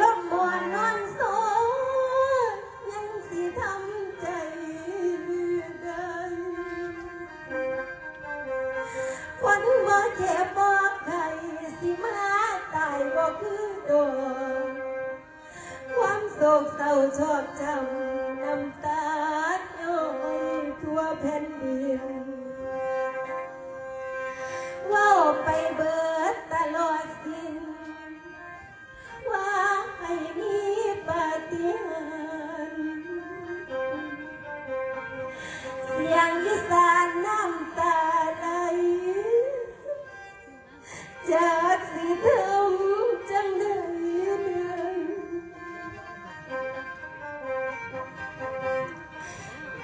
ลมมวนนอนโซยังสิทำใจได้คนบ่เจ็บบ่ใครสิมาตายบ่คือโดนความโศกเศร้าชอบจำน้ำตาย้อยทั่วแผ่นดิน จากสิทำจังได้เดิน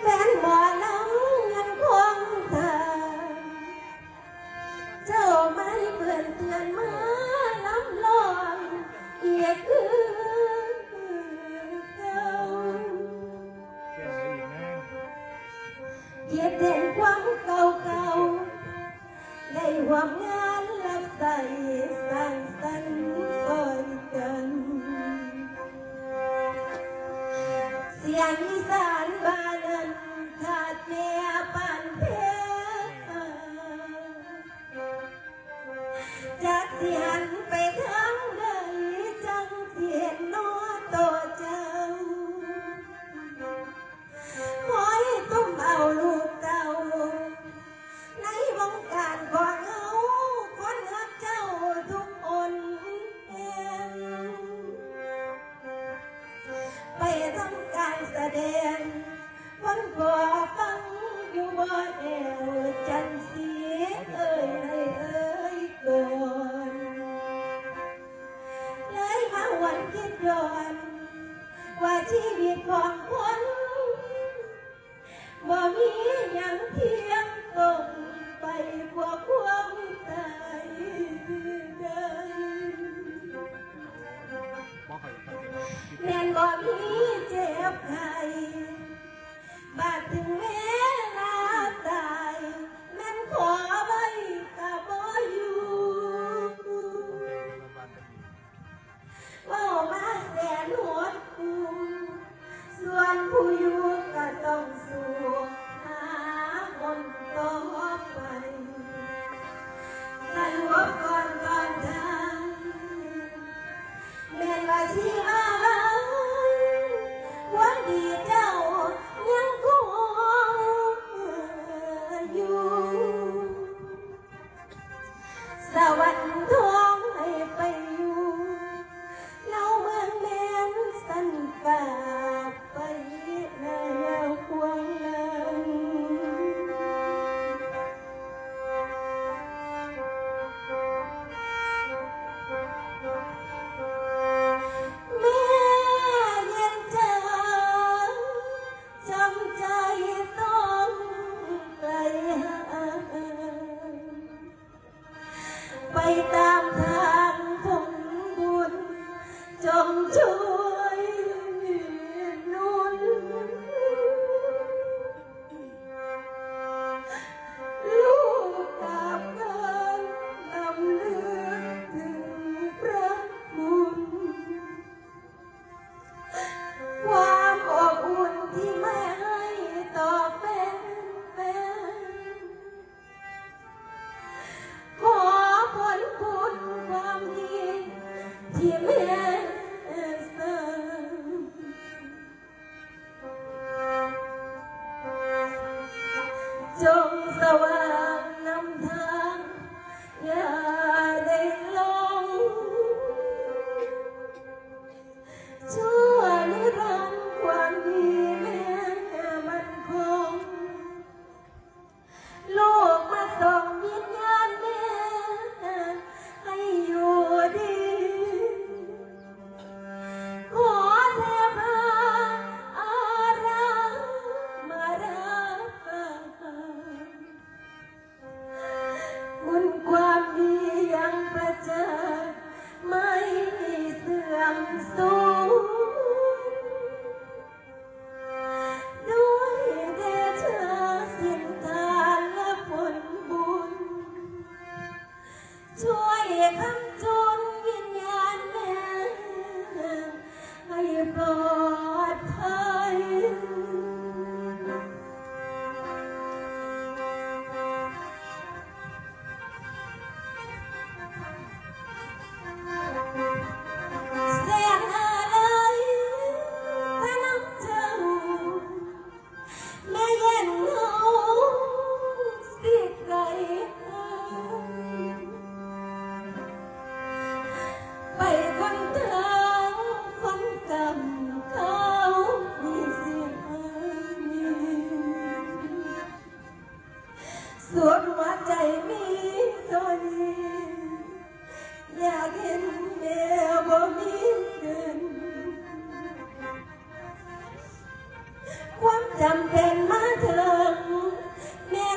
แฟนหมอลำยังคงทางเจ้าไม่เพื่อนเตือนมาลำลองเอียดคือเก่าแก้วไปอีกนะเกียดเด่นความเก่าเก่าๆได้ห่วมงา นมันบ่ฟังอยู่บ่แอวจันสีเอ้ยเอ้ยก่อนเลยมาวันคิดย้อนว่าชีวิตของคนบ่มียังเทียมตรงไปกว่าความตาเดินแม่นบ่มีเจ็บหา ผู้อยู่ก็ต้องสู่หาคนต่อไปสรุปก่อนตอนเธอ ตา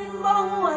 จ